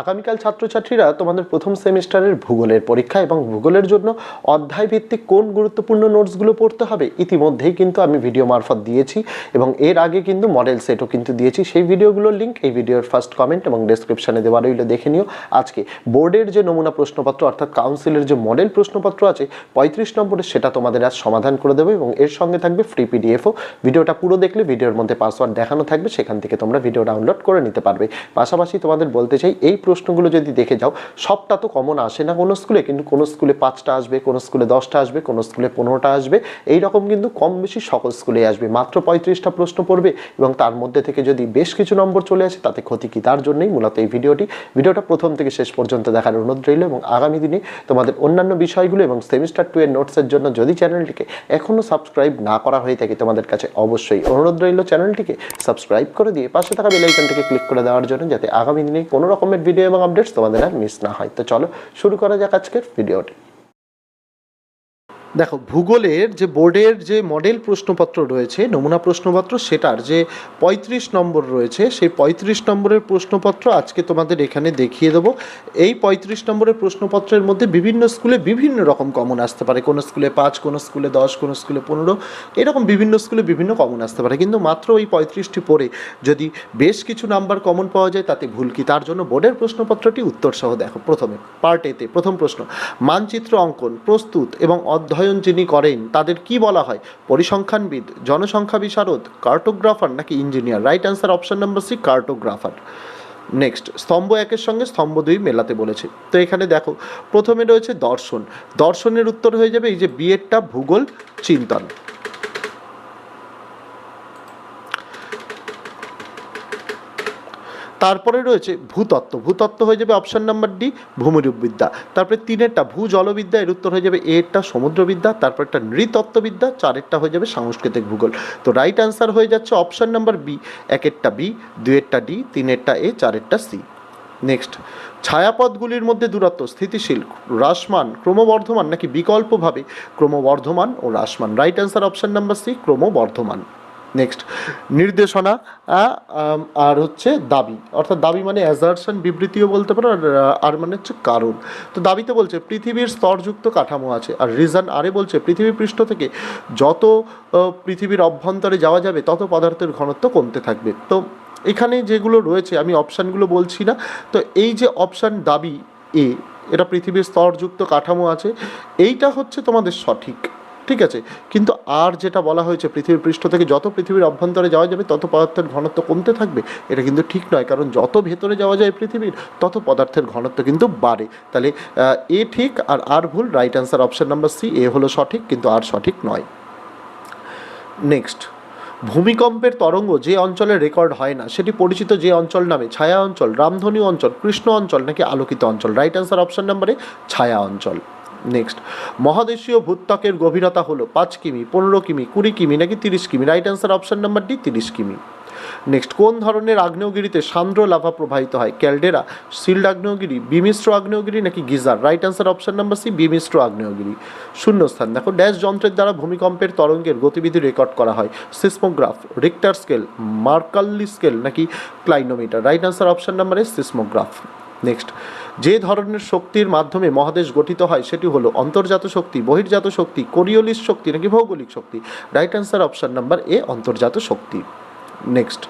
আগামীকাল ছাত্রছাত্রীরা তোমাদের প্রথম সেমিস্টারের ভূগোলের পরীক্ষা এবং ভূগোলের জন্য অধ্যায় ভিত্তিক কোন গুরুত্বপূর্ণ নোটসগুলো পড়তে হবে, ইতিমধ্যেই কিন্তু আমি ভিডিও মারফত দিয়েছি এবং এর আগে কিন্তু মডেল সেটও কিন্তু দিয়েছি। সেই ভিডিওগুলোর লিঙ্ক এই ভিডিওর ফার্স্ট কমেন্ট এবং ডেসক্রিপশনে দেওয়া রইলে, দেখে নিও। আজকে বোর্ডের যে নমুনা প্রশ্নপত্র, অর্থাৎ কাউন্সিলের যে মডেল প্রশ্নপত্র আছে, পঁয়ত্রিশ নম্বরের সেটা তোমাদের আজ সমাধান করে দেবে এবং এর সঙ্গে থাকবে ফ্রি পিডিএফও। ভিডিওটা পুরো দেখলে, ভিডিওর মধ্যে পাসওয়ার্ড দেখানো থাকবে, সেখান থেকে তোমরা ভিডিও ডাউনলোড করে নিতে পারবে। পাশাপাশি তোমাদের বলতে চাই, এই প্রশ্নগুলো যদি দেখে যাও, সবটা তো কমন আসে না কোনো স্কুলে কিন্তু কোনো স্কুলে পাঁচটা আসবে, কোনো স্কুলে দশটা আসবে, কোনো স্কুলে পনেরোটা আসবে। এই রকম কিন্তু কম বেশি সকল স্কুলে আসবে। মাত্র পঁয়ত্রিশটা প্রশ্ন পড়বে এবং তার মধ্যে থেকে যদি বেশ কিছু নম্বর চলে আসে, তাতে ক্ষতি কি তার জন্যই মূলত এই ভিডিওটি। ভিডিওটা প্রথম থেকে শেষ পর্যন্ত দেখার অনুরোধ রইল এবং আগামী দিনে তোমাদের অন্যান্য বিষয়গুলো এবং সেমিস্টার টু এর নোটসের জন্য যদি চ্যানেলটিকে এখনও সাবস্ক্রাইব না করা হয়ে থাকে, তোমাদের কাছে অবশ্যই অনুরোধ রইল চ্যানেলটিকে সাবস্ক্রাইব করে দিয়ে পাশে থাকা বেলাইকনটিকে ক্লিক করে দেওয়ার জন্য, যাতে আগামী দিনে কোনো রকমের ভিডিও এবং আপডেটস তোমাদের আর মিস না হয়। তো চলো, শুরু করা যাক আজকের ভিডিওটি দেখো, ভূগোলের যে বোর্ডের যে মডেল প্রশ্নপত্র রয়েছে, নমুনা প্রশ্নপত্র সেটার যে পঁয়ত্রিশ নম্বর রয়েছে, সেই পঁয়ত্রিশ নম্বরের প্রশ্নপত্র আজকে তোমাদের এখানে দেখিয়ে দেবো। এই পঁয়ত্রিশ নম্বরের প্রশ্নপত্রের মধ্যে বিভিন্ন স্কুলে বিভিন্ন রকম কমন আসতে পারে। কোনো স্কুলে পাঁচ, কোনো স্কুলে দশ, কোনো স্কুলে পনেরো, এরকম বিভিন্ন স্কুলে বিভিন্ন কমন আসতে পারে। কিন্তু মাত্র ওই পঁয়ত্রিশটি পড়ে যদি বেশ কিছু নাম্বার কমন পাওয়া যায়, তাতে ভুল কি? তার জন্য বোর্ডের প্রশ্নপত্রটি উত্তরসহ দেখো, প্রথমে পার্ট এতে প্রথম প্রশ্ন, মানচিত্র অঙ্কন, প্রস্তুত এবং অধ্যয়ন যিনি করেন, তাদের কি বলা হয়? পরিসংখ্যানবিদ, জনসংখ্যা বিশারদ, কার্টোগ্রাফার নাকি engineer? Right answer option number C, cartographer. Next, স্তম্ভ একের সঙ্গে স্তম্ভ দুই মেলাতে বলেছে। তো এখানে দেখো, প্রথমে রয়েছে দর্শন। দর্শনের উত্তর হয়ে যাবে এই যে বিয়েরটা ভূগোল, চিন্তন। তারপরে রয়েছে ভূতত্ত্ব। ভূতত্ত্ব হয়ে যাবে অপশান নাম্বার ডি ভূমিরূপবিদ্যা। তারপরে তিনেরটা ভূ জলবিদ্যা, এর উত্তর হয়ে যাবে এরটা সমুদ্রবিদ্যা, তারপর একটা নৃতত্ত্ববিদ্যা, চারেরটা হয়ে যাবে সাংস্কৃতিক ভূগোল। তো রাইট অ্যান্সার হয়ে যাচ্ছে অপশান নাম্বার বি একেরটা বি দুয়েরটা ডি তিনেরটা এ চারেরটা সি নেক্সট ছায়াপথগুলির মধ্যে দূরত্ব, স্থিতিশীল, হ্রাসমান, ক্রমবর্ধমান নাকি বিকল্পভাবে ক্রমবর্ধমান ও হ্রাসমান? Right answer option number C ক্রমবর্ধমান। নেক্সট নির্দেশনা আর হচ্ছে দাবি। অর্থাৎ দাবি মানে অ্যাজারশন বিবৃতিও বলতে পারো, আর মানে হচ্ছে কারণ। তো দাবিতে বলছে, পৃথিবীর স্তরযুক্ত কাঠামো আছে। আর রিজন আরে বলছে, পৃথিবী পৃষ্ঠ থেকে যত পৃথিবীর অভ্যন্তরে যাওয়া যাবে, তত পদার্থের ঘনত্ব কমতে থাকবে। তো এখানে যেগুলো রয়েছে, আমি অপশানগুলো বলছি না। তো এই যে অপশান দাবি এ, এটা পৃথিবীর স্তরযুক্ত কাঠামো আছে, এইটা হচ্ছে তোমাদের সঠিক। ঠিক আছে, কিন্তু আর যেটা বলা হয়েছে, পৃথিবীর পৃষ্ঠ থেকে যত পৃথিবীর অভ্যন্তরে যাওয়া যাবে, তত পদার্থের ঘনত্ব কমতে থাকবে। এটা কিন্তু ঠিক নয়, কারণ যত ভেতরে যাওয়া যায় পৃথিবীর, তত পদার্থের ঘনত্ব কিন্তু বাড়ে। তাহলে এ ঠিক আর আর ভুল right answer option number C এ হলো সঠিক, কিন্তু আর সঠিক নয়। নেক্সট ভূমিকম্পের তরঙ্গ যে অঞ্চলে রেকর্ড হয় না, সেটি পরিচিত যে অঞ্চল নামে ছায়া অঞ্চল, রামধনী অঞ্চল, কৃষ্ণ অঞ্চল নাকি আলোকিত অঞ্চল? রাইট অ্যান্সার অপশান নাম্বারে ছায়া অঞ্চল। নেক্সট মহাদেশীয় ভূত্বকের গভীরতা হলো পাঁচ কিমি, পনেরো কিমি, কুড়ি কিমি নাকি তিরিশ কিমি? Right answer option number D তিরিশ কিমি। নেক্সট কোন ধরনের আগ্নেয়গিরিতে সান্দ্র লাভা প্রবাহিত হয়? ক্যালডেরা, সিল্ড আগ্নেয়গিরি, বিমিশ্র আগ্নেয়গিরি নাকি geyser? Right answer option number C বিমিশ্র আগ্নেয়গিরি। শূন্যস্থান। দেখো, ড্যাশ যন্ত্রের দ্বারা ভূমিকম্পের তরঙ্গের গতিবিধি রেকর্ড করা হয়। Seismograph Richter scale Mercalli scale নাকি clinometer right answer option number S seismograph next যে ধরনের শক্তির মাধ্যমে মহাদেশ গঠিত হয়, সেটি হলো অন্তর্জাত শক্তি, বহির্জাত শক্তি, কোরিওলিস শক্তি নাকি ভৌগোলিক শক্তি? Right answer option number A অন্তর্জাত শক্তি। নেক্সট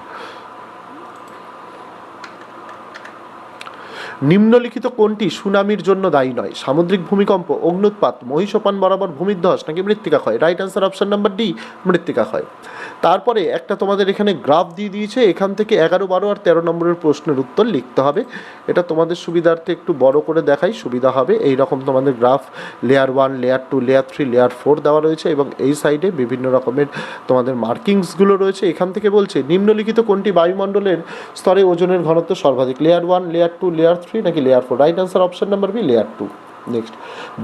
নিম্নলিখিত কোনটি সুনামির জন্য দায়ী নয়? সামুদ্রিক ভূমিকম্প, অগ্নুৎপাত, মহিষপান বরাবর ভূমিধ্বস নাকি মৃত্তিকা ক্ষয়? Right answer option number D মৃত্তিকা ক্ষয়। তারপরে একটা তোমাদের এখানে গ্রাফ দিয়ে দিয়েছে, এখান থেকে এগারো বারো আর তেরো নম্বরের প্রশ্নের উত্তর লিখতে হবে। এটা তোমাদের সুবিধার্থে একটু বড় করে দেখাই, সুবিধা হবে। এই রকম তোমাদের graph layer one layer two layer three layer four দেওয়া রয়েছে এবং এই সাইডে বিভিন্ন রকমের তোমাদের মার্কিংসগুলো রয়েছে। এখান থেকে বলছে, নিম্নলিখিত কোনটি বায়ুমণ্ডলের স্তরে ওজনের ঘনত্ব সর্বাধিক? Layer one layer two layer three নাকি layer four right answer option number B layer two next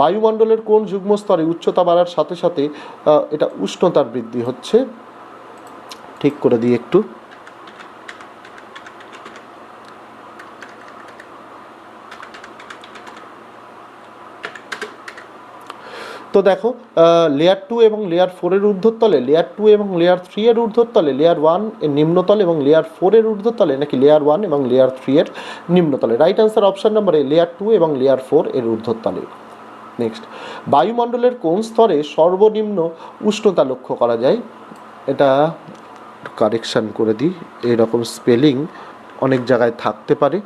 বায়ুমণ্ডলের কোন যুগ্ম স্তরে উচ্চতা বাড়ার সাথে সাথে এটা উষ্ণতার বৃদ্ধি হচ্ছে। ঠিক করে দিই একটু। তো দেখো লেয়ার টু এবং লেয়ার ফোরের ঊর্ধ্বতলে লেয়ার টু এবং লেয়ার থ্রি এর ঊর্ধ্বতলে লেয়ার ওয়ানের নিম্নতলে এবং লেয়ার ফোরের ঊর্ধ্বতলে, নাকি লেয়ার ওয়ান এবং লেয়ার থ্রি এর নিম্নতলে। Right answer option number A layer two এবং লেয়ার ফোর এর ঊর্ধ্বতলে। নেক্সট বায়ুমণ্ডলের কোন স্তরে সর্বনিম্ন উষ্ণতা লক্ষ্য করা যায়? এটা কারেকশান করে দিই। এরকম স্পেলিং অনেক জায়গায় থাকতে পারে।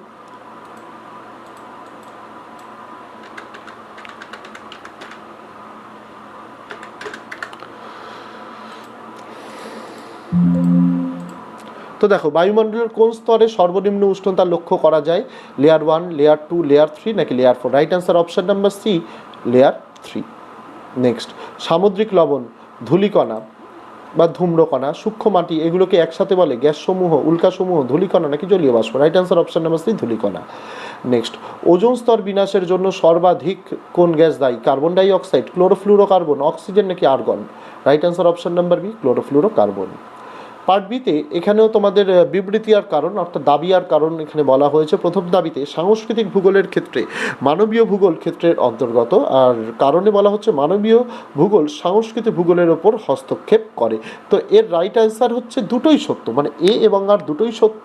তো দেখো, বায়ুমণ্ডলের কোন স্তরে সর্বনিম্ন উষ্ণতা লক্ষ্য করা যায়? Layer one layer two layer three নাকি layer four right answer option number C layer three next সামুদ্রিক লবণ, ধূলিকণা বা ধূম্রকণা, সূক্ষ্ম মাটি, এগুলোকে একসাথে বলে গ্যাসসমূহ, উল্কাসমূহ, ধূলিকণা নাকি জলীয় বাষ্প। Right answer option number C ধুলিকণা। Next ozone স্তর বিনাশের জন্য সর্বাধিক কোন গ্যাস দায়ী? কার্বন ডাইঅক্সাইড ক্লোরোফ্লুরোকার্বন অক্সিজেন নাকি argon right answer option number B chlorofluorocarbon part বিতে এখানেও তোমাদের বিবৃতি আর কারণ, অর্থাৎ দাবি আর কারণ এখানে বলা হয়েছে। প্রথম দাবিতে সাংস্কৃতিক ভূগোলের ক্ষেত্রে, মানবীয় ভূগোল ক্ষেত্রের অন্তর্গত, আর কারণে বলা হচ্ছে মানবীয় ভূগোল সাংস্কৃতিক ভূগোলের ওপর হস্তক্ষেপ করে। তো এর রাইট অ্যান্সার হচ্ছে দুটোই সত্য মানে এ এবং আর দুটোই সত্য,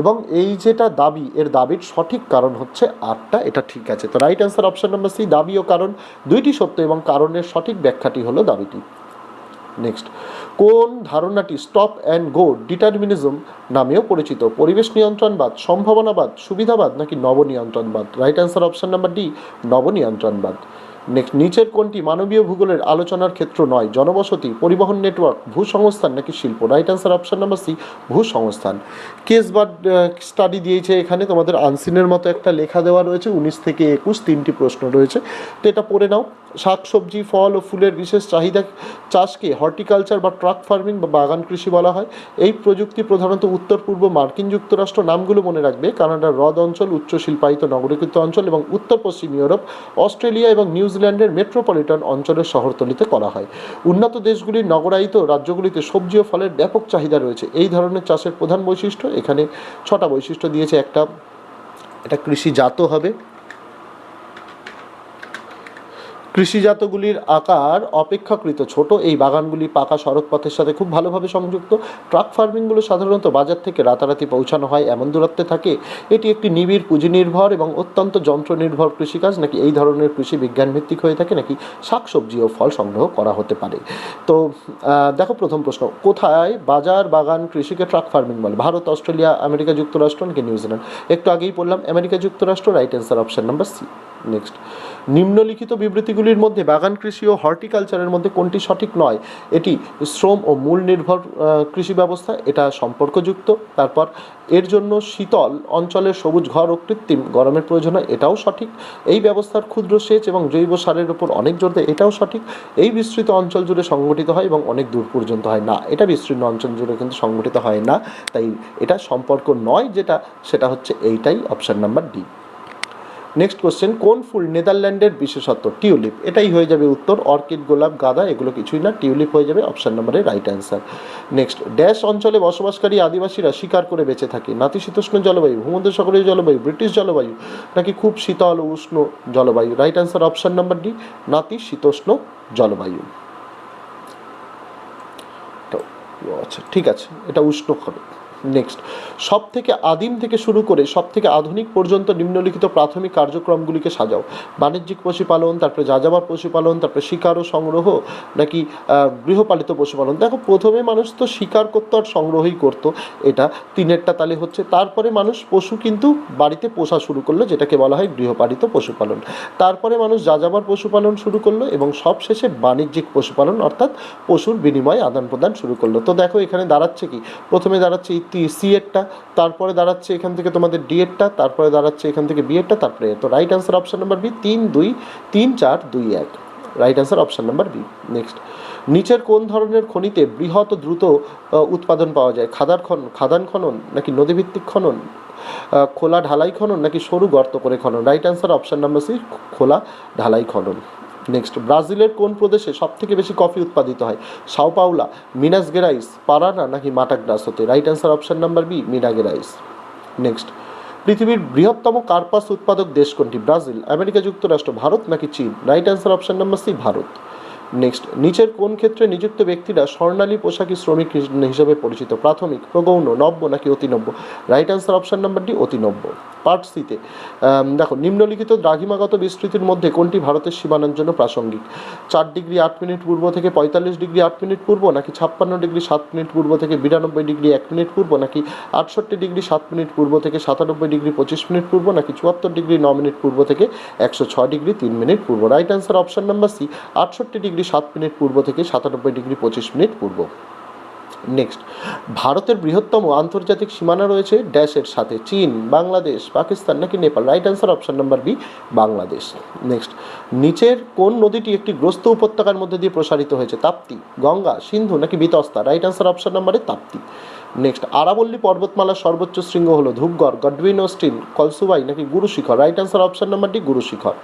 এবং এই যেটা দাবি, এর দাবির সঠিক কারণ হচ্ছে আটটা এটা ঠিক আছে। তো right answer option number C দাবি ও কারণ দুইটি সত্য এবং কারণের সঠিক ব্যাখ্যাটি হলো দাবিটি। নেক্সট কোন ধারণাটি স্টপ অ্যান্ড গো ডিটারমিনিজম নামেও পরিচিত? পরিবেশ নিয়ন্ত্রণবাদ, সম্ভাবনাবাদ, সুবিধাবাদ নাকি নবনিয়ন্ত্রণবাদ? Right answer option number D নবনিয়ন্ত্রণবাদ। Next নিচের কোনটি মানবীয় ভূগোলের আলোচনার ক্ষেত্র নয়? জনবসতি, পরিবহন নেটওয়ার্ক ভূসংস্থান নাকি শিল্প? Right answer option number C ভূসংস্থান। Case বা স্টাডি দিয়েছে এখানে। তোমাদের আনসিনের মতো একটা লেখা দেওয়া রয়েছে। উনিশ থেকে একুশ তিনটি প্রশ্ন রয়েছে। তো এটা পড়ে নাও। শাকসবজি, ফল ও ফুলের বিশেষ চাহিদা চাষকে হর্টিকালচার বা ট্রাক ফার্মিং বা বাগান কৃষি বলা হয়। এই প্রযুক্তি প্রধানত উত্তর, পূর্ব, মার্কিন যুক্তরাষ্ট্র নামগুলো মনে রাখবে। কানাডার হ্রদ অঞ্চল, উচ্চ শিল্পায়িত নগরীকৃত অঞ্চল এবং উত্তর পশ্চিম ইউরোপ, অস্ট্রেলিয়া এবং নিউজিল্যান্ডের মেট্রোপলিটন অঞ্চলের শহরতলিতে করা হয়। উন্নত দেশগুলির নগরায়িত রাজ্যগুলিতে সবজি ও ফলের ব্যাপক চাহিদা রয়েছে। এই ধরনের চাষের প্রধান বৈশিষ্ট্য এখানে ছটা বৈশিষ্ট্য দিয়েছে। একটা এটা কৃষিজাত হবে কৃষিজাতগুলির আকার অপেক্ষাকৃত ছোট। এই বাগানগুলি পাকা সড়কপথের সাথে খুব ভালোভাবে সংযুক্ত। ট্রাক ফার্মিংগুলো সাধারণত বাজার থেকে রাতারাতি পৌঁছানো হয়, এমন দূরত্বে থাকে। এটি একটি নিবিড় পুঁজি নির্ভর এবং অত্যন্ত যন্ত্র নির্ভর কৃষিকাজ। নাকি এই ধরনের কৃষি বিজ্ঞান ভিত্তিক হয়ে থাকে? নাকি শাকসবজি ও ফল সংগ্রহ করা হতে পারে? তো দেখো প্রথম প্রশ্ন। কোথায় বাজার বাগান কৃষিকে ট্রাক ফার্মিং বলে? ভারত, অস্ট্রেলিয়া, আমেরিকা, যুক্তরাষ্ট্র নাকি নিউজিল্যান্ড? একটু আগেই বললাম, আমেরিকা, যুক্তরাষ্ট্র, right answer option number C. Next নিম্নলিখিত বিবৃতিগুলির মধ্যে বাগান, কৃষি ও হর্টিকালচারের মধ্যে কোনটি সঠিক নয়? এটি শ্রম ও মূল নির্ভর কৃষি ব্যবস্থা, এটা সম্পর্কযুক্ত। তারপর, এর জন্য শীতল অঞ্চলের সবুজ ঘর ও কৃত্রিম গরমের প্রয়োজন হয়, এটাও সঠিক। এই ব্যবস্থার ক্ষুদ্র সেচ এবং জৈব সারের উপর অনেক জোর দেয়, এটাও সঠিক। এই বিস্তৃত অঞ্চল জুড়ে সংগঠিত হয় এবং অনেক দূর পর্যন্ত হয় না, এটা বিস্তীর্ণ অঞ্চল জুড়ে কিন্তু সংগঠিত হয় না। তাই এটা সম্পর্ক নয় যেটা, সেটা হচ্ছে এইটাই option number D next question কোন ফুল নেদারল্যান্ডের বিশেষত্ব? টিউলিপ। এটাই হয়ে যাবে উত্তর, অর্কিড, গোলাপ, গাঁদা, এগুলো কিছুই না, টিউলিপ হয়ে যাবে অপশান নম্বরের রাইট অ্যান্সার নেক্সট ড্যাশ অঞ্চলে বসবাসকারী আদিবাসীরা শিকার করে বেঁচে থাকে। নাতিশীতোষ্ণ জলবায়ু ভূমধ্যসাগরীয় জলবায়ু, ব্রিটিশ জলবায়ু, নাকি খুব শীতল উষ্ণ জলবায়ু? Right answer option number D নাতিশীতোষ্ণ জলবায়ু। আচ্ছা ঠিক আছে, এটা উষ্ণ হবে নেক্সট সব থেকে আদিম থেকে শুরু করে সব থেকে আধুনিক পর্যন্ত নিম্নলিখিত প্রাথমিক কার্যক্রমগুলিকে সাজাও। বাণিজ্যিক পশুপালন, তারপরে যাযাবর পশুপালন, তারপরে শিকার ও সংগ্রহ, নাকি গৃহপালিত পশুপালন। দেখো, প্রথমে মানুষ তো শিকার করতো আর সংগ্রহই করতো, এটা তিনেরটা তালে হচ্ছে। তারপরে মানুষ পশু কিন্তু বাড়িতে পোষা শুরু করল, যেটাকে বলা হয় গৃহপালিত পশুপালন। তারপরে মানুষ যাযাবর পশুপালন শুরু করল এবং সবশেষে বাণিজ্যিক পশুপালন, অর্থাৎ পশুর বিনিময়ে আদান প্রদান শুরু করল। তো দেখো, এখানে দাঁড়াচ্ছে কি? প্রথমে দাঁড়াচ্ছে সি এরটা তারপরে দাঁড়াচ্ছে এখান থেকে তোমাদের ডি এরটা তারপরে দাঁড়াচ্ছে এখান থেকে বি এরটা তারপরে। তো right answer option number B তিন, দুই, তিন, চার, দুই, এক। Right answer option number B next নিচের কোন ধরনের খনিতে বৃহৎ দ্রুত উৎপাদন পাওয়া যায়? খাদার খনন খাদান খনন নাকি নদীভিত্তিক খনন? খোলা ঢালাই খনন নাকি সরু গর্ত করে খনন? Right answer option number C খোলা ঢালাই খনন। নেক্সট ব্রাজিলের কোন প্রদেশে সব থেকে বেশি কফি উৎপাদিত হয়? সাওপাউলা মিনাস গেরাইস, পারানা নাকি মাটাগ্রাস হতে right answer option number B Minas Gerais. Next পৃথিবীর বৃহত্তম কার্পাস উৎপাদক দেশ কোনটি? ব্রাজিল, আমেরিকা যুক্তরাষ্ট্র, ভারত নাকি চীন? Right answer option number C Bharat. Next নিচের কোন ক্ষেত্রে নিযুক্ত ব্যক্তিরা স্বর্ণালী পোশাকি শ্রমিক হিসেবে পরিচিত? প্রাথমিক, প্রগৌণ, নব্য নাকি অতিনব্য রাইট অ্যান্সার অপশন নাম্বারটি অতিনব্য পার্ট সিতে দেখো, নিম্নলিখিত দ্রাঘিমাগত বিস্তৃতির মধ্যে কোনটি ভারতের সীমানার জন্য প্রাসঙ্গিক? চার ডিগ্রি আট মিনিট পূর্ব থেকে পঁয়তাল্লিশ ডিগ্রি আট মিনিট পূর্ব নাকি ছাপ্পান্ন ডিগ্রি সাত মিনিট পূর্ব থেকে বিরানব্বই ডিগ্রি এক মিনিট পূর্ব নাকি আটষট্টি ডিগ্রি সাত মিনিট পূর্ব থেকে সাতানব্বই ডিগ্রি পঁচিশ মিনিট পূর্ব নাকি চুয়াত্তর ডিগ্রি ন মিনিট পূর্ব থেকে একশো ছ ডিগ্রি তিন মিনিট পূর্ব? Right answer option number C আটষট্টি ডিগ্রি সাত মিনিট পূর্ব থেকে সাতানব্বই ডিগ্রি পঁচিশ মিনিট পূর্ব। নেক্সট ভারতের বৃহত্তম আন্তর্জাতিক সীমানা রয়েছে ড্যাশের সাথে চীন, বাংলাদেশ, পাকিস্তান নাকি Nepal? Right answer option number B Bangladesh. Next নিচের কোন নদীটি একটি গ্রস্ত উপত্যকার মধ্যে দিয়ে প্রসারিত হয়েছে? তাপ্তি, গঙ্গা, সিন্ধু নাকি বিতস্তা? রাইট অ্যান্সার অপশন নাম্বারে তাপ্তি। নেক্সট আরাবল্লী পর্বতমালার সর্বোচ্চ শৃঙ্গ হলো ধূপগড়, গডউইন, অস্টিন, কলসুবাই নাকি গুরুশিখর? রাইট অ্যান্সার অপশন নাম্বারটি গুরু শিখর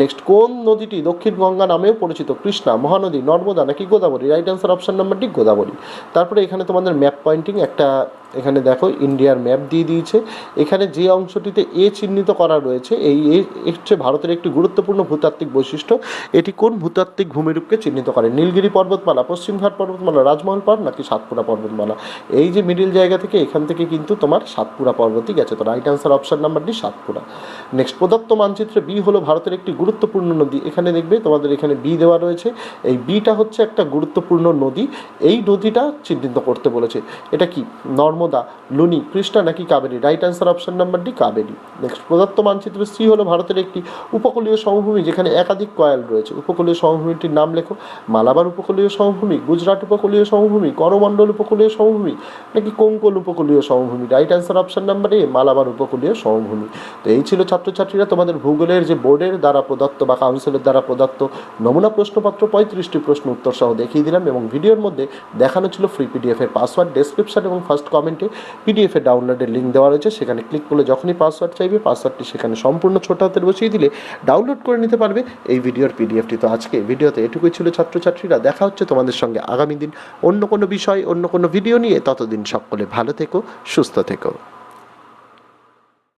নেক্সট কোন নদীটি দক্ষিণ গঙ্গা নামেও পরিচিত? কৃষ্ণা, মহানদী, নর্মদা নাকি গোদাবরী? রাইট অ্যান্সার অপশন নাম্বারটি গোদাবরী। তারপরে এখানে তোমাদের ম্যাপ পয়েন্টিং একটা, এখানে দেখো ইন্ডিয়ার ম্যাপ দিয়ে দিয়েছে। এখানে যে অংশটিতে এ চিহ্নিত করা রয়েছে, এই এ হচ্ছে ভারতের একটি গুরুত্বপূর্ণ ভূতাত্ত্বিক বৈশিষ্ট্য। এটি কোন ভূতাত্ত্বিক ভূমিরূপকে চিহ্নিত করে? নীলগিরি পর্বতমালা পশ্চিমঘাট পর্বতমালা, রাজমহল পাহাড় নাকি সাতপুরা পর্বতমালা? এই যে মিডিল জায়গা থেকে এখান থেকে কিন্তু তোমার সাতপুরা পর্বতই গেছে। তো রাইট অ্যান্সার অপশন নাম্বারটি সাতপুরা। নেক্সট প্রদত্ত মানচিত্রে বি হলো ভারতের একটি গুরুত্বপূর্ণ নদী। এখানে দেখবে তোমাদের এখানে বি দেওয়া রয়েছে। এই বিটা হচ্ছে একটা গুরুত্বপূর্ণ নদী। এই নদীটা চিহ্নিত করতে বলেছে। এটা কি? নর্মদা, লুনি, কৃষ্ণা নাকি Kaveri? Right answer option number D Kaveri. Next প্রদত্ত মানচিত্র সি হলো ভারতের একটি উপকূলীয় সমভূমি যেখানে একাধিক কয়েল রয়েছে। উপকূলীয় সমভূমিটির নাম লেখো। মালাবার উপকূলীয় সমভূমি, গুজরাট উপকূলীয় সমভূমি, করমণ্ডল উপকূলীয় সমভূমি, নাকি কোঙ্কল উপকূলীয় সমভূমি? Right answer option number A Malabar উপকূলীয় সমভূমি। তো এই ছিল ছাত্রছাত্রীরা তোমাদের ভূগোলের যে বোর্ডের দ্বারা প্রদত্ত বা কাউন্সিলের দ্বারা প্রদত্ত নমুনা প্রশ্নপত্র, পঁয়ত্রিশটি প্রশ্ন উত্তর সহ দেখিয়ে দিলাম এবং ভিডিওর মধ্যে দেখানো ছিল ফ্রি পিডিএফ এর পাসওয়ার্ড ডেসক্রিপশন এবং ফার্স্ট কমেন্টে পিডিএফ এর ডাউনলোডের লিঙ্ক দেওয়া রয়েছে। সেখানে ক্লিক করলে যখনই পাসওয়ার্ড চাইবে পাসওয়ার্ডটি সেখানে সম্পূর্ণ ছোট হাতের বসিয়ে দিলে ডাউনলোড করে নিতে পারবে এই ভিডিওর পিডিএফটি তো আজকে ভিডিওতে এটুকুই ছিল ছাত্রছাত্রীরা। দেখা হচ্ছে তোমাদের সঙ্গে আগামী দিন অন্য কোনো বিষয়, অন্য কোনো ভিডিও নিয়ে। ততদিন সকলে ভালো থেকো, সুস্থ থেকো।